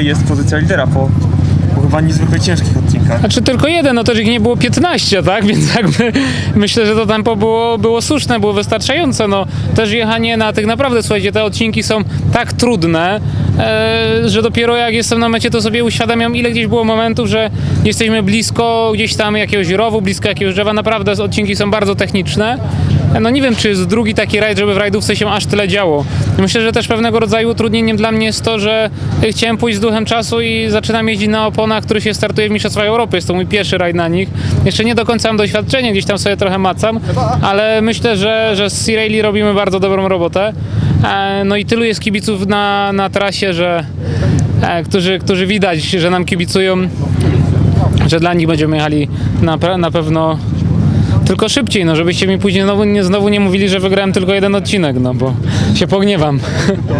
jest pozycja lidera po, po chyba niezwykle ciężkich odcinkach. Znaczy tylko jeden, no też ich nie było 15, tak? Więc jakby myślę, że to tempo było, było słuszne, było wystarczające. No też jechanie na tych naprawdę, słuchajcie, te odcinki są tak trudne, że dopiero jak jestem na mecie, to sobie uświadamiam, ile gdzieś było momentów, że jesteśmy blisko gdzieś tam jakiegoś rowu, blisko jakiegoś drzewa. Naprawdę odcinki są bardzo techniczne. E, No nie wiem, czy jest drugi taki rajd, żeby w rajdówce się aż tyle działo. Myślę, że też pewnego rodzaju utrudnieniem dla mnie jest to, że e, chciałem pójść z duchem czasu i zaczynam jeździć na oponach, których się startuje w Mistrzostwach Europy. Jest to mój pierwszy rajd na nich. Jeszcze nie do końca mam doświadczenie, gdzieś tam sobie trochę macam, ale myślę, że, że z Cirelli robimy bardzo dobrą robotę. E, No i tylu jest kibiców na, na trasie, że e, którzy, którzy widać, że nam kibicują, że dla nich będziemy jechali na, na pewno tylko szybciej, no żebyście mi później znowu nie, znowu nie mówili, że wygrałem tylko jeden odcinek, no bo się pogniewam.